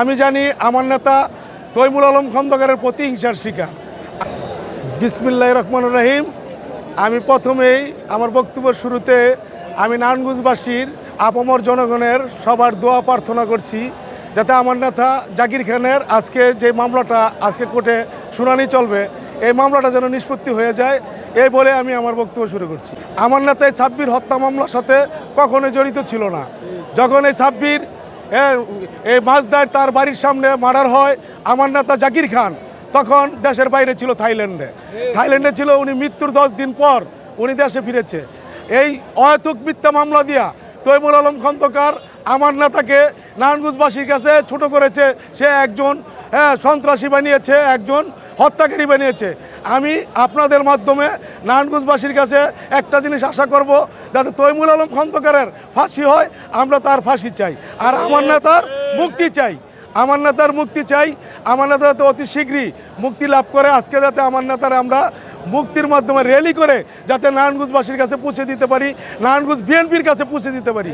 আমি জানি আমার নেতা তৈমুল আলম খন্দকারের প্রতিহিংসার শিকার। বিসমিল্লাহ রহমান রাহিম। আমি প্রথমেই আমার বক্তব্যের শুরুতে আমি নারায়ণগঞ্জবাসীর, আপামর জনগণের সবার দোয়া প্রার্থনা করছি যাতে আমার নেতা জাকির খানের আজকে যে মামলাটা আজকে কোর্টে শুনানি চলবে, এই মামলাটা যেন নিষ্পত্তি হয়ে যায়, এই বলে আমি আমার বক্তব্য শুরু করছি। আমার নেতা এই ছাব্বির হত্যা মামলার সাথে কখনোই জড়িত ছিল না। যখন এই ছাব্বির এই মাছদার তার বাড়ির সামনে মার্ডার হয় আমার নেতা জাকির খান। তখন দেশের বাইরে ছিল থাইল্যান্ডে। থাইল্যান্ডে ছিল উনি মৃত্যুর দশ দিন পর উনি দেশে ফিরেছে। এই অহেতুক মিথ্যা মামলা দিয়া তৈমুল আলম খন্দকার আমার নেতাকে নারায়ণগঞ্জবাসীর কাছে ছোট করেছে, সে একজন হ্যাঁ সন্ত্রাসী বানিয়েছে, একজন হত্যাকারী বানিয়েছে। আমি আপনাদের মাধ্যমে নারায়ণগঞ্জবাসীর কাছে একটা জিনিস আশা করব, যাতে তৈমুল আলম খন্দকারের ফাঁসি হয়, আমরা তার ফাঁসি চাই। আর আমার নেতার মুক্তি চাই। আমার নেতার মুক্তি চাই। আমার নেতা যাতে অতি শীঘ্রই মুক্তি লাভ করে, আজকে যাতে আমার নেতারা আমরা মুক্তির মাধ্যমে র্যালি করে যাতে নারায়ণগঞ্জবাসীর কাছে পৌঁছে দিতে পারি, নারায়ণগঞ্জ বিএনপির কাছে পৌঁছে দিতে পারি।